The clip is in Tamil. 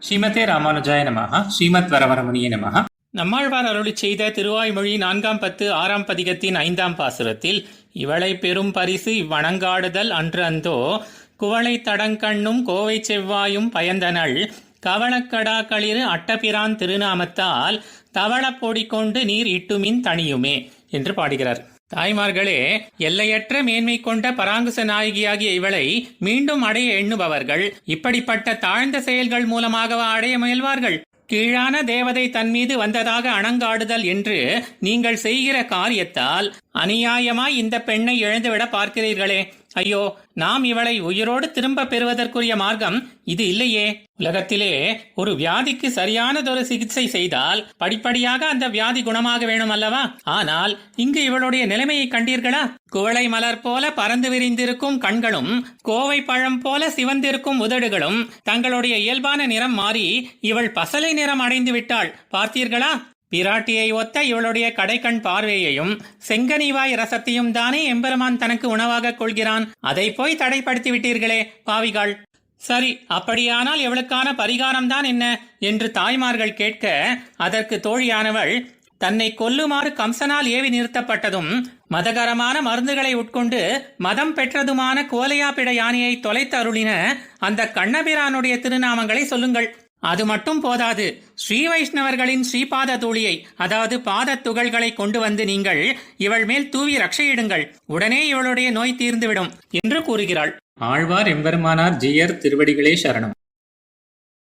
ஸ்ரீமதே ராமானுஜாய நமஹ ஸ்ரீமத் வரவரமணிய நமஹ. நம்மாழ்வார் அருளி செய்த திருவாய்மொழி நான்காம் பத்து ஆறாம் பதிகத்தின் ஐந்தாம் பாசுரத்தில் இவளை பெரும் பரிசு இவ்வணங்காடுதல் அன்று அந்தோ குவளை தடங்கண்ணும் கோவை செவ்வாயும் பயந்தனள். கவளக்கடா களிறு அட்டபிரான் திருநாமத்தால் தவளப் பொடி கொண்டு நீர் இட்டுமின் தனியுமே என்று பாடுகிறார். தாய்மார்களே எல்லையற்ற மேன்மை கொண்ட பராங்குச நாயகியாகிய இவளை மீண்டும் அடைய எண்ணுபவர்கள். இப்படிப்பட்ட தாழ்ந்த செயல்கள் மூலமாகவா அடைய முயல்வார்கள்? கீழான தேவதை தன் மீது வந்ததாக அணங்காடுதல் என்று நீங்கள் செய்கிற காரியத்தால் அநியாயமாய் இந்த பெண்ணை இழந்துவிட பார்க்கிறீர்களே. ஐயோ நாம் இவளை உயிரோடு திரும்ப பெறுவதற்குரிய மார்க்கம் இது இல்லையே. உலகத்திலே ஒரு வியாதிக்கு சரியானதொரு சிகிச்சை செய்தால் படிப்படியாக அந்த வியாதி குணமாக வேணும் அல்லவா? ஆனால் இங்கு இவளுடைய நிலைமையை கண்டீர்களா? குவளை மலர் போல பறந்து விரிந்திருக்கும் கண்களும் கோவை பழம் போல சிவந்திருக்கும் உதடுகளும் தங்களுடைய இயல்பான நிறம் மாறி இவள் பசலை நிறம் அடைந்து விட்டாள். பார்த்தீர்களா? பிராட்டியை ஒத்த இவளுடைய கடைக்கண் பார்வையையும் செங்கனிவாய் ரசத்தையும் தானே எம்பெருமான் தனக்கு உணவாக கொள்கிறான். அதை போய் தடைப்படுத்தி விட்டீர்களே பாவிகள். சரி அப்படியானால் இவளுக்கான பரிகாரம்தான் என்ன? என்று தாய்மார்கள் கேட்க அதற்கு தோழியானவள் தன்னை கொல்லுமாறு கம்சனால் ஏவி நிறுத்தப்பட்டதும் மதகரமான மருந்துகளை உட்கொண்டு மதம் பெற்றதுமான கோலையாப்பிட யானையை தொலைத்து அருளின அந்த கண்ணபிரானுடைய திருநாமங்களை சொல்லுங்கள். அது மட்டும் போதாது. ஸ்ரீ வைஷ்ணவர்களின் ஸ்ரீபாத தூளியை அதாவது பாத துகள்களை கொண்டு வந்து நீங்கள் இவள் மேல் தூவி ரட்சையிடுங்கள் உடனே இவளுடைய நோய் தீர்ந்துவிடும் என்று கூறுகிறாள். ஆழ்வார் எம்பெருமானார் ஜியர் திருவடிகளே சரணம்.